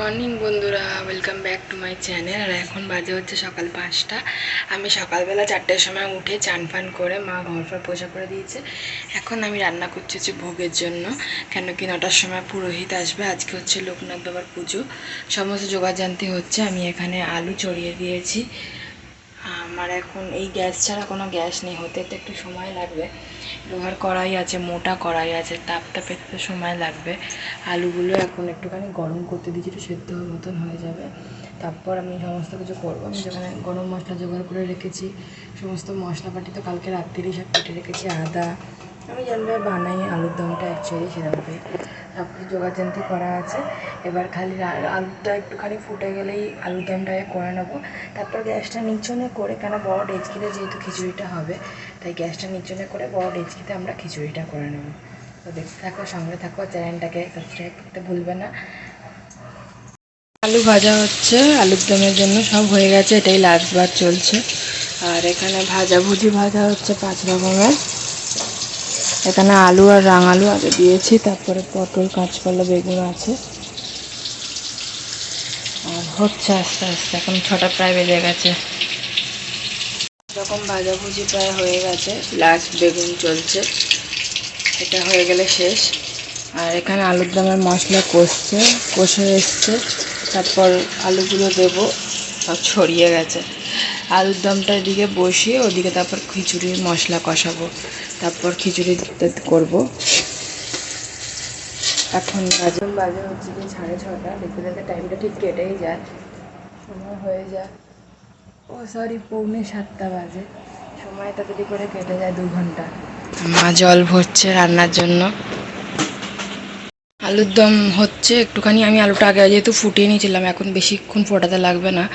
Morning বন্ধুরা welcome back to my channel আর এখন বাজে হচ্ছে সকাল পাঁচটা। আমি সকালবেলা চারটের সময় উঠে চান ফান করে মা ঘর ফর পোষা করে দিয়েছে। এখন আমি রান্না করছি হচ্ছে ভোগের জন্য, কেন কি নটার সময় পুরোহিত আসবে। আজকে হচ্ছে লোকনাথ বাবার পুজো। সমস্ত যোগাযান্তি হচ্ছে, আমি এখানে আলু চড়িয়ে দিয়েছি। আমার এখন এই গ্যাস ছাড়া কোনো গ্যাস নেই, হতে তো একটু সময় লাগবে। লোহার কড়াই আছে, মোটা কড়াই আছে তাপটা পেতে সময় লাগবে। আলুগুলো এখন একটুখানি গরম করতে দিয়েছি একটু সেদ্ধ মতন হয়ে যাবে। তারপর আমি সমস্ত কিছু করব। আমি যেখানে গরম মশলা জোগাড় করে রেখেছি, সমস্ত মশলাপাটি তো কালকে রাত্রিরই সব কেটে রেখেছি, আদা। আমি যেভাবে বানাই, আলুর দমটা অ্যাকচুয়ালি সেভাবে। সব কিছু জোগাড়জান্তি করা আছে। এবার খালি আলুটা একটুখানি ফুটে গেলেই আলুর দমটাকে করে নেব। তারপর গ্যাসটা নিচনে করে, কেন বড় ডেচকিতে যেহেতু খিচুড়িটা হবে, তাই গ্যাসটা নিচনে করে বড় ডেচকিতে আমরা খিচুড়িটা করে নেব। তো দেখতে থাকো, সঙ্গে থাকো চ্যানেলটাকে সাবস্ক্রাইব করতে ভুলবে না। আলু ভাজা হচ্ছে, আলুর দমের জন্য সব হয়ে গেছে, এটাই লাস্ট বার চলছে। আর এখানে ভাজা, ভুজি ভাজা হচ্ছে পাঁচ রকমের। এখানে আলু আর রাঙালু আগে দিয়েছি, তারপরে পটল, কাঁচকলা, বেগুন আছে। আর হচ্ছে আস্তে আস্তে, এখন ছটা প্রায় বেজে গেছে। এরকম ভাজাভুজি প্রায় হয়ে গেছে লাস্ট বেগুন চলছে। এটা হয়ে গেলে শেষ। আর এখানে আলুর দমের মশলা কষছে, কষে এসছে, তারপর আলুগুলো দেবো, সব ছড়িয়ে গেছে। আলুর দমটা এদিকে বসিয়ে, ওদিকে তারপর খিচুড়ির মশলা কষাবো। তারপর খিচুড়ি করব। এখন বাজে। বাজে হচ্ছে কি সাড়ে ছটা। দেখতে দেখতে টাইমটা ঠিক কেটেই যায়। সময় হয়ে যায়। ও সরি পৌনে সাতটা বাজে। সময় তাড়াতাড়ি করে কেটে যায় দু ঘণ্টা। মা জল ভরছে রান্নার জন্য। আলুর দম হচ্ছে, একটুখানি আমি আলুটা আগে যেহেতু ফুটিয়ে নিয়েছিলাম, এখন বেশিক্ষণ ফোটাতে লাগবে না।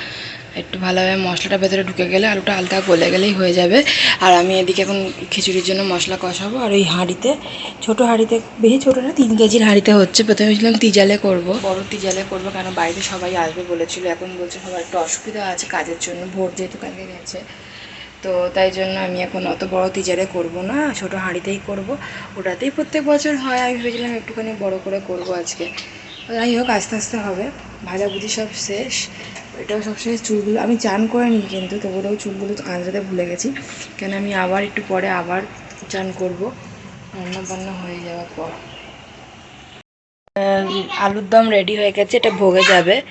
একটু ভালোভাবে মশলাটা ভেতরে ঢুকে গেলে আলুটা হালকা গলে গেলেই হয়ে যাবে। আর আমি এদিকে এখন খিচুড়ির জন্য মশলা কষাবো। আর ওই হাঁড়িতে, ছোটো হাঁড়িতে, বেশি ছোটো না, তিন কেজির হাঁড়িতে হচ্ছে। প্রথমে ভেবেছিলাম তিজালে করব। বড় তিজালে করব কেন বাড়িতে সবাই আসবে বলেছিল। এখন বলছে সবার একটু অসুবিধা আছে কাজের জন্য ভোট যেহেতু কালকে গেছে। তো তাই জন্য আমি এখন অত বড় তিজারে করব না, ছোট হাঁড়িতেই করব। ওটাতেই প্রত্যেক বছর হয়। আমি ভেবেছিলাম একটুখানি বড় করে করব আজকে। যাই হোক, আস্তে আস্তে হবে। ভাজাভুজি সব শেষ। এটাও সবসময় চুলগুলো, আমি চান করে নিই কিন্তু, তবুও চুলগুলো আঁচড়াতে ভুলে গেছি। কেন আমি আবার একটু পরে আবার চান করব। রান্না বান্না হয়ে যাওয়ার পর। আলুর দম রেডি হয়ে গেছে, এটা ভোগে যাবে।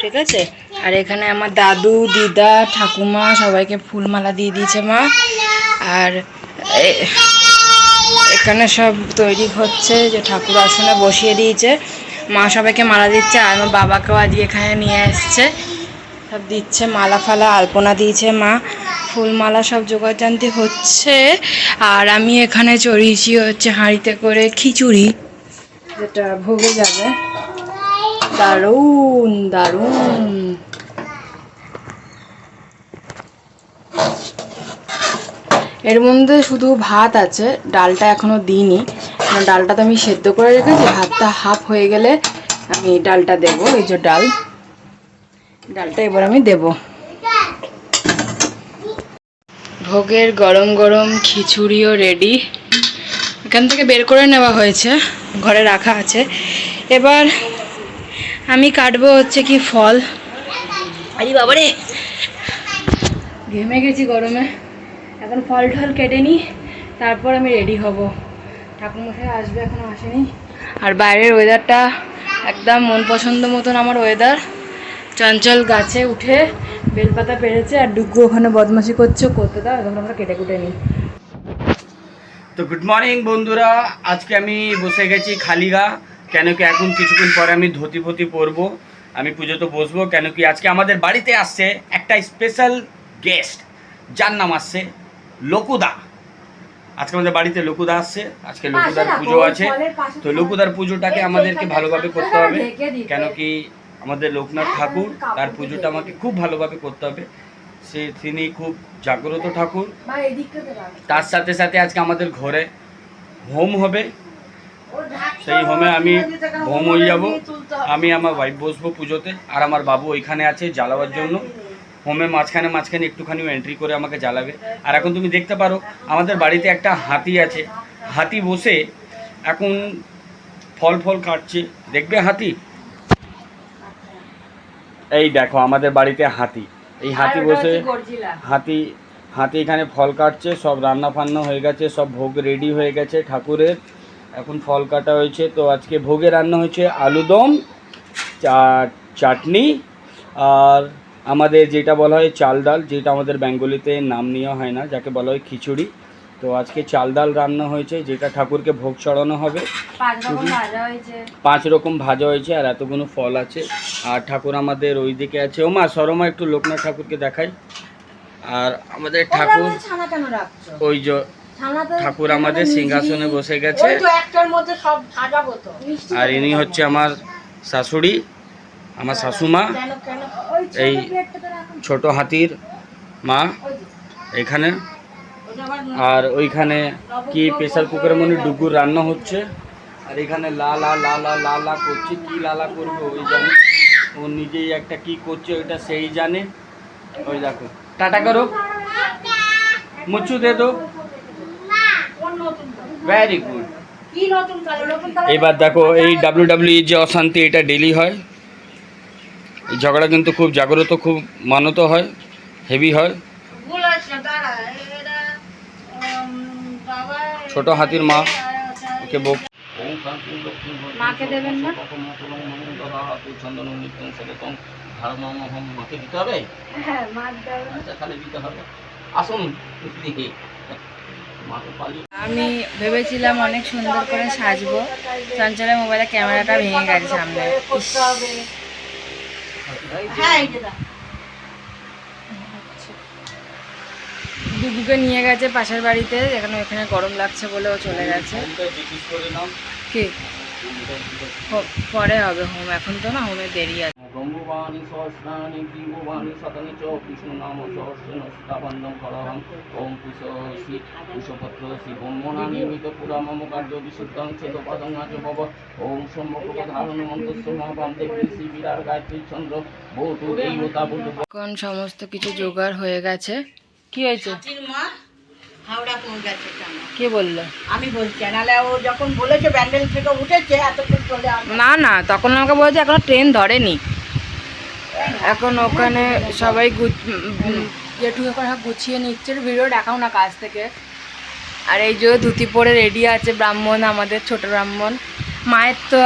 ঠিক আছে? আর এখানে আমার দাদু, দিদা, ঠাকুমা সবাইকে ফুলমালা দিয়ে দিয়েছে মা। আর এখানে সব তৈরি হচ্ছে, যে ঠাকুর আসনে বসিয়ে দিয়েছে। মা সবাইকে মালা দিচ্ছে আর আমার বাবাকেও আজকে এখানে নিয়ে এসছে। সব দিচ্ছে, মালা ফালা, আলপনা দিয়েছে মা। ফুলমালা সব জোগাড়জান্তি হচ্ছে। আর আমি এখানে চড়িয়েছি হচ্ছে হাঁড়িতে করে খিচুড়ি, যেটা ভোগে যাবে। দারুণ দারুণ। এর মধ্যে শুধু ভাত আছে, ডালটা এখনও দিইনি। ডালটা তো আমি সেদ্ধ করে রেখেছি ভাতটা হাফ হয়ে গেলে আমি ডালটা দেব, এই যে ডাল। ডালটা এবার আমি দেব। ভোগের গরম গরম খিচুড়িও রেডি এখান থেকে বের করে নেওয়া হয়েছে, ঘরে রাখা আছে। এবার আমি কাটবো হচ্ছে কি ফল। আরে বাবারে! ঘেমে গেছি গরমে। এখন ফল টল কেটে নিই, তারপর আমি রেডি হব। ঠাকুরমশাই আসবে এখনও আসেনি। আর বাইরের ওয়েদারটা একদম মন পছন্দ মতন আমার ওয়েদার চঞ্চল গাছে উঠে বেলপাতা পেরেছে আর ডুগ্গু ওখানে বদমাশি করছে ও করতে দাও এখন আমরা কেটে কুটে নিই। তো গুড মর্নিং বন্ধুরা আজকে আমি বসে গেছি খালিগা কেন কি এখন কিছুক্ষণ পরে আমি ধুতি ফতি পরবো। আমি পুজোতে বসবো কেন কি আজকে আমাদের বাড়িতে আসছে একটা স্পেশাল গেস্ট যার নাম আসছে লকুদা। আজকে আমাদের বাড়িতে লকুদা আসছে। আজকে লকুদার পুজো আছে। তো লকুদার পুজোটাকে আমাদেরকে ভালোভাবে করতে হবে। কেন কি আমাদের লোকনাথ ঠাকুর তার পুজোটা আমাকে খুব ভালোভাবে করতে হবে। সে তিনি খুব জাগ্রত ঠাকুর। তার সাথে সাথে আজকে আমাদের ঘরে হোম হবে। সেই হোমে আমি হোম হয়ে যাব। আমি আমার ওয়াইফ বসবো পুজোতে। আর আমার বাবু ওইখানে আছে জ্বালাবার জন্য। হোমে মাঝখানে মাঝখানে একটুখানি এন্ট্রি করে আমাকে জ্বালাবে। আর এখন তুমি দেখতে পারো আমাদের বাড়িতে একটা হাতি আছে। হাতি বসে এখন ফল ফল কাটছে। দেখবে হাতি? এই দেখো আমাদের বাড়িতে হাতি। এই হাতি বসে হাতি হাতি এখানে ফল কাটছে সব রান্না ফান্না হয়ে গেছে সব ভোগ রেডি হয়ে গেছে ঠাকুরের। এখন ফল কাটা হয়েছে। তো আজকে ভোগে রান্না হয়েছে আলুদম চাটনি আর আমাদের যেটা বলা হয় চাল ডাল যেটা আমাদের বেঙ্গলিতে নাম নেওয়া হয় না যাকে বলা হয় খিচুড়ি। তো আজকে চাল ডাল রান্না হয়েছে যেটা ঠাকুরকে ভোগ চড়ানো হবে। পাঁচ রকম ভাজা হয়েছে। পাঁচ রকম ভাজা হয়েছে আর এতগুলো ফল আছে। আর ঠাকুর আমাদের ওই দিকে আছে। ও মা সরমা একটু লোকনাথ ঠাকুরকে দেখাই। আর আমাদের ঠাকুর ওই যে ঠাকুর আমাদের সিংহাসনে বসে গেছে। আর ইনি হচ্ছে আমার শাশুড়ি আমার শাশুমা। এই ছোট হাতির মা এখানে। আর ওইখানে কি প্রেসার কুকারের মধ্যে ডুগুর রান্না হচ্ছে। আর এখানে লা লা লা লা লা লা করছে। কি লালা করবে ওই জানে। ও নিজেই একটা কি করছে ওইটা সেই জানে। ওই দেখো। টাটা করো। মুচ্ছু দে দো। কোন ভেরি গুড এবার দেখো এই ডাব্লিউ ডাব্লিউ যে অশান্তি এটা ডেলি হয়। এই ঝগড়া কিন্তু খুব জাগ্রত খুব মানত হয় হেভি হয়। ছোট হাতির মা ওকে বক মাকে দেবেন না? মাকে দিতে হবে হ্যাঁ আচ্ছা তাহলে দিতে হবে আসুন আমি ভেবেছিলাম অনেক সুন্দর করে সাজবো। চঞ্চলের মোবাইলে ক্যামেরাটা ভেঙে গেছে সামনে। হ্যাঁ এই যে দাও। নিয়ে গেছে পাশের বাড়িতে এখানে এখানে গরম লাগছে বলে ও চলে গেছে। কি? পরে হবে হোম এখন তো না হোমে দেরি আছে। ব্রহ্মবাণী সহস্রাণি জীববাণী শতানি চ বিষ্ণু নাম সহস্রেণ স্থাবন্ধম করহং ওম কুশি কুশপত্র শ্রী ব্রহ্মণা নিয়মিত পুরা মম কার্য বিশুদ্ধং ছেদ পদং আচ ভব ওম সম্ভব ধারণ মন্ত্রস্য মহাবাম দেবী শ্রী বিরাট গায়ত্রী চন্দ্র বহু দেবতা বহু এখন সমস্ত কিছু জোগাড় হয়ে গেছে। কি হয়েছে? হাওড়া কে বলল? আমি বলছি নাহলে ও যখন বলেছে ব্যান্ডেল থেকে উঠেছে এতক্ষণ চলে না না তখন আমাকে বলেছে এখনও ট্রেন ধরেনি। এখন ওখানে সবাই জেঠু এখন গুছিয়ে নিচ্ছে ভিডিও দেখাও না কাজ থেকে। আর এই যে ধুতি পরে রেডি আছে ব্রাহ্মণ আমাদের ছোট ব্রাহ্মণ। মায়ের তো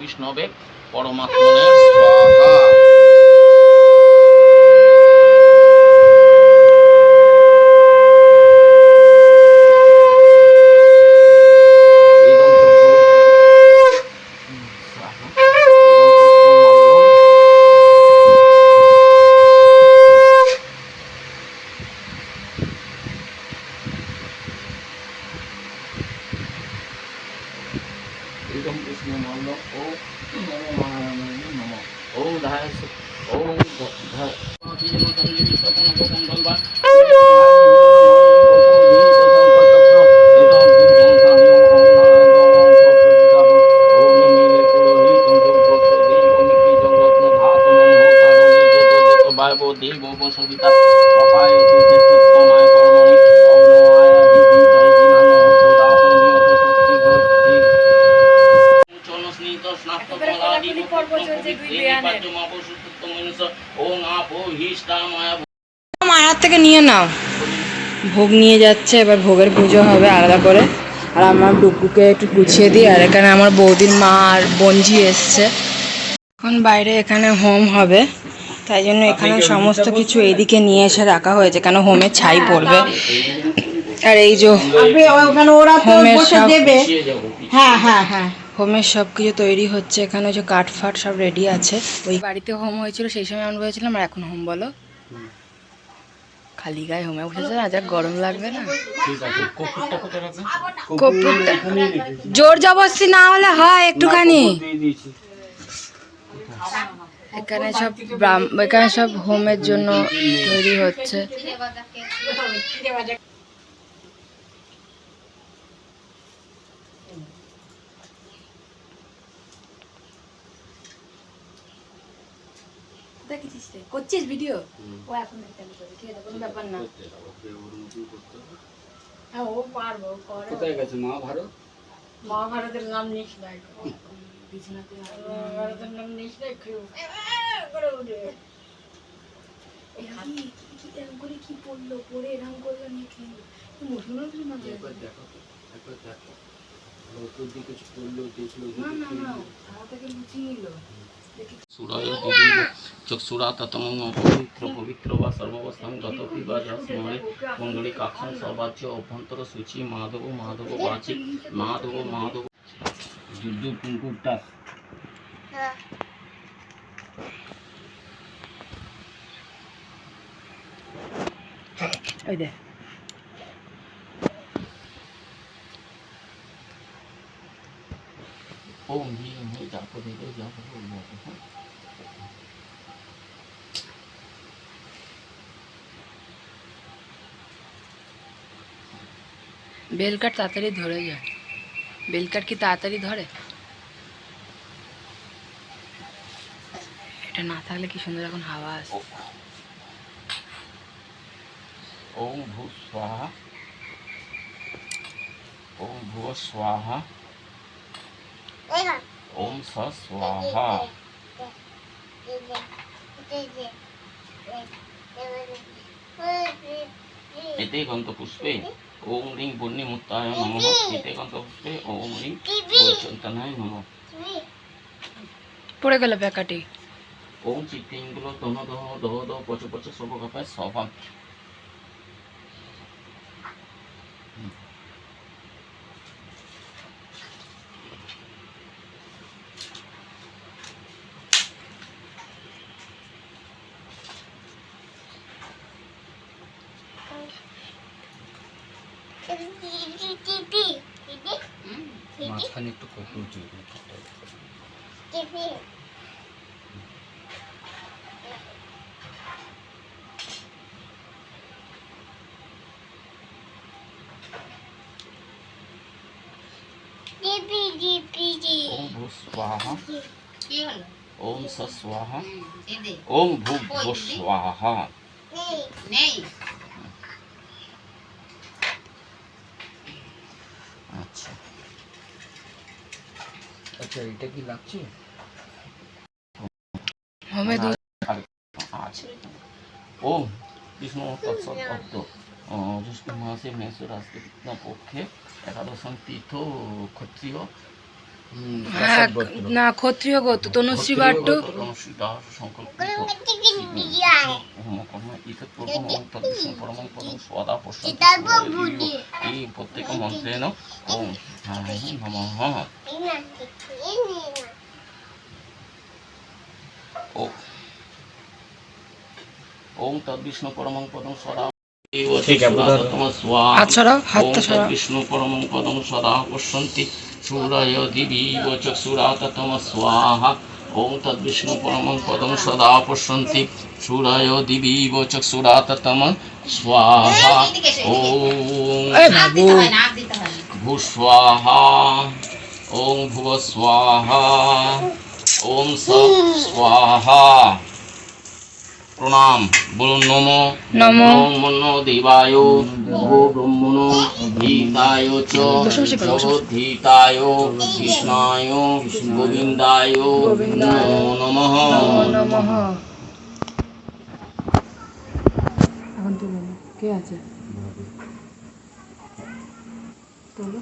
বিষ্ণবে পরমাত্মনে স্নাপ্ত কলাদি মায়ার থেকে নিয়ে নাও। ভোগ নিয়ে যাচ্ছে এবার ভোগের পুজো হবে আলাদা করে। আর আমার ডুকুকে একটু গুছিয়ে দিই আর এখানে আমার বৌদির মা আর বঞ্জি এসছে। এখন বাইরে এখানে হোম হবে। তাই জন্য এখানে সমস্ত কিছু এইদিকে নিয়ে এসে রাখা হয়েছে কেন হোমে ছাই পড়বে? আর এই যে ওখানে ওরা তো হোমের সব- দেবে। হ্যাঁ হ্যাঁ হ্যাঁ। হোমের সব কিছু তৈরি হচ্ছে এখানে যে কাঠ ফাট সব রেডি আছে। ওই বাড়িতে হোম হয়েছিল সেই সময় আমরা বলেছিলাম আর এখন হোম বলো। খালি গায়ে হোমে উঠেছে না যা গরম লাগবে না। জোর জবরদস্তি না হলে হয় একটুখানি। এখানে সব এখানে সব হোমের জন্য তৈরি হচ্ছে। করছিস ভিডিও ও এখন ঠিক আছে কোনো ব্যাপার না। হ্যাঁ ও পারব কোথায় গেছে? মহাভারতের নাম নিস না বিছানাতে আমার তো নাম নিস না, করে উঠে। এরকম করে কি পড়ল পড়ে এরকম করল নাকি মুসলিম মুসলিম একবার দেখো একবার দেখো। নতুন দিকে করল, দেখল, না না না আমার থেকে লুচি নিল সুরায় দেবী চক্ষুরা ততমং অপবিত্র পবিত্র বা সর্বাবস্থান গত পিবা স্মরে কুণ্ডলী কাক্ষণ সর্বাজ্য অভ্যন্তর সূচি মাধব মাধব বাচি মাধব মাধব যুদ্ধ কুকুরটা ওই দেখ ওম হিম হি জাপ দেবে জাপ বেলকাট তাড়াতাড়ি ধরে যায় বেলকাট কি তাড়াতাড়ি ধরে? এটা না থাকলে কি সুন্দর এখন হাওয়া আসে ওম ভূ স্বাহা ওম ভুব স্বাহা ওম স স্বাহা এতে গন্ত পুষ্পে ওম রিং বন্যি মুত্তায় নমঃ এতে গন্ত পুষ্পে ওম রিং বৈচন্তনায় নমঃ পড়ে গেল প্যাকাটি ওম চিত্তিংগুলো দহ দহ দহ দহ পচ পচ সব কাপায় সভা মাঝখানে একটু কপুর দিয়ে ওম ভূ স্বাহা ওম স স্বাহা ওম ভূ ভূ স্বাহা আচ্ছা আচ্ছা এটা কি লাগছে? ও কৃষ্ণ আছে ওম বিষ্ণু তৎসৎ অর্থ জ্যৈষ্ঠ মাসে মেষর কৃষ্ণ পক্ষে একাদশম তীর্থ ক্ষত্রিয়। হ্যাঁ না ক্ষত্রিয় গত তনুশ্রী বাট্টু। প্রত্যেক মন্ত্রেণ ওম নমঃ ও। ওম তদ্বিষ্ণু পরমং পদম সদা। তোমার ছড়াও বিষ্ণু পরমং পদম সদা পশ্যন্তি। সূরয় দিবি চক্ষুরাত তম স্বাহা ওম তদ্বিষ্ণু পরমং পদম সদা পশ্যন্তি সূরয় দিবি চক্ষুরাত তম স্বাহা ওম ভূ স্বাহা ওম ভুব স্বাহা ওম স স্বাহা প্রণাম বলুন নম নমো। ব্রহ্মণ্য দেবায় ভো ব্রহ্মণ গীতায় চ জগদ্ধিতায় কৃষ্ণায় গোবিন্দায় নমো নমঃ নমঃ এখন তো বলো কে আছে তোলো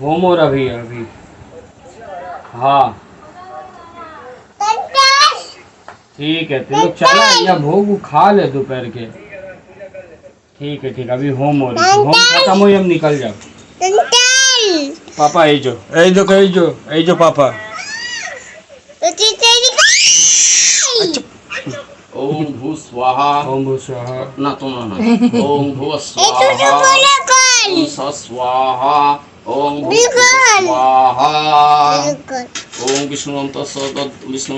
होम और अभी अभी हाँ ठीक है तो चला या भोग खा ले दोपहर के। ठीक है ठीक है अभी होम हो रही होम खत्म हो हम निकल जाओ पापा जो। जो जो जो पापा। अच्छा। ओम भू स्वाहा। ओम भू स्वाहा। तो ना ना। ओम भू स्वाहा। स्वाहा। ओम स्वाहा। ओम विष्णु विष्णु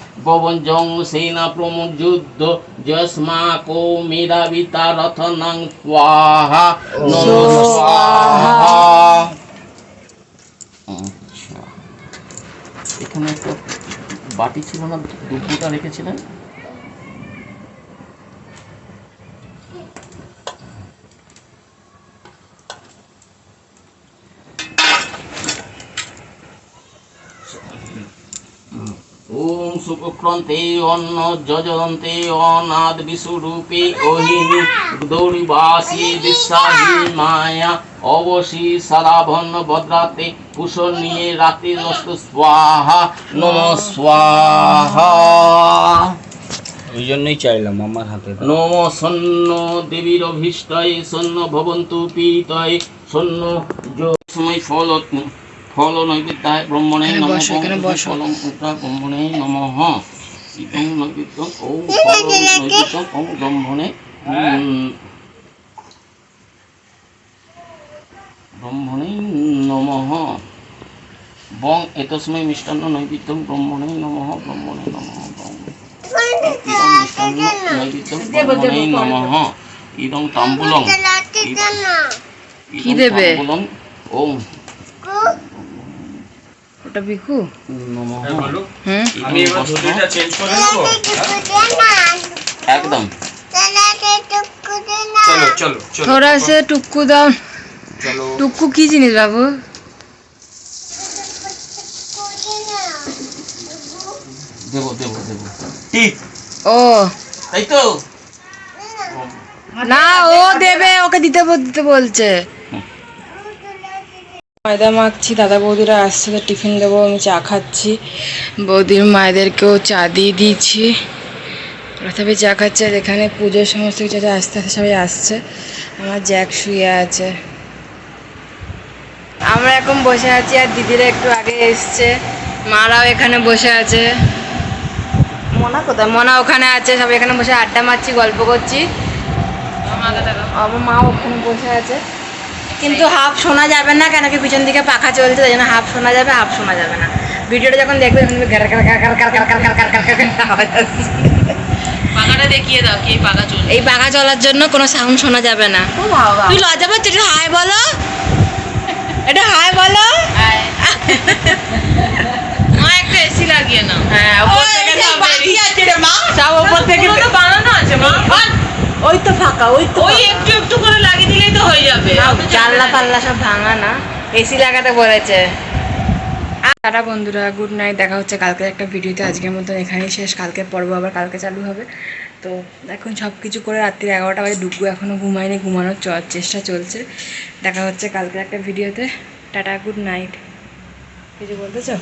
পবঞ্জং সেনা প্রমযুদ্ধ স্বাহা আচ্ছা। এখানে একটা বাটি ছিল না দুপুরটা রেখেছিলেন? ওম অন্ন যজন্তে অনাদ বিশ্বরূপে ওহিনী দৌড়িবাসী বিশ্বাহী মায়া অবশী সারাভন্ন ভদ্রাতে কুশল নিয়ে রাতে নষ্ট স্বাহা নম স্বাহা ওই জন্যই চাইলাম আমার হাতে। নম সন্ন দেবীর অভীষ্টয় সন্ন ভবন্তু পীতয় সন্ন সময় ফল ফল নৈবেদ্যায় ব্রহ্মণে নম। ফলং উত্তা ব্রহ্মণে নমঃ। ইদং নৈবেদ্যং ওম ফল নৈবেদ্যং ওম ব্রহ্মণে ব্রহ্মণে নমঃ। বং এতস্মৈ মিষ্টান্ন নৈবেদ্যং ব্রহ্মণে নমঃ ব্রহ্মণে নমঃ মিষ্টান্ন নৈবেদ্যং ব্রহ্মণে নমঃ। ইদং তাম্বুলং। কি দেবে? তাম্বুলং ওম নেব হ্যাঁ? একদম। থোড়া সে টুক্কু দাও। টুক্কু কি জিনিস বাবু? দেবো দেবো দেবো। ঠিক ও। তাই তো? না ও দেবে ওকে দিতে দিতে বলছে। ময়দা মাখছি দাদা বৌদিরা আসছে তো টিফিন দেবো আমি চা খাচ্ছি। বৌদির মায়েদেরকেও চা দিয়ে দিয়েছি। সবাই চা খাচ্ছে এখানে পুজোর সমস্ত কিছু আছে, আস্তে আস্তে সবাই আসছে। আমার জ্যাক শুয়ে আছে। আমরা এখন বসে আছি আর দিদিরা একটু আগে এসছে। মারাও এখানে বসে আছে। মনা কোথায়? মনা ওখানে আছে সবাই এখানে বসে আড্ডা মারছি গল্প করছি। আমার মা ওখানে বসে আছে। কিন্তু হাফ শোনা যাবে না কেন কি পিছন দিকে পাখা চলছে তাই জন্য হাফ শোনা যাবে হাফ শোনা যাবে না ভিডিওটা যখন দেখবে তখন পাখাটা দেখিয়ে দাও এই পাখা চলার জন্য কোনো সাউন্ড শোনা যাবে না তুই লজ্জা পাচ্ছিস হাই বলো এটা হাই বলো ওই তো ফাঁকা ওই তো ওই একটু একটু করে লাগিয়ে দিলেই তো হয়ে যাবে। জানলা পাল্লা সব ভাঙা না এসি লাগাতে বলেছে। টাটা বন্ধুরা গুড নাইট দেখা হচ্ছে কালকে একটা ভিডিওতে। আজকের মতন এখানেই শেষ কালকে পর্ব আবার কালকে চালু হবে। তো এখন সব কিছু করে রাত্রি এগারোটা বাজে ডুবু এখনও ঘুমায়নি ঘুমানোর চ- চেষ্টা চলছে। দেখা হচ্ছে কালকে একটা ভিডিওতে। Tata good night. কিছু বলতেছো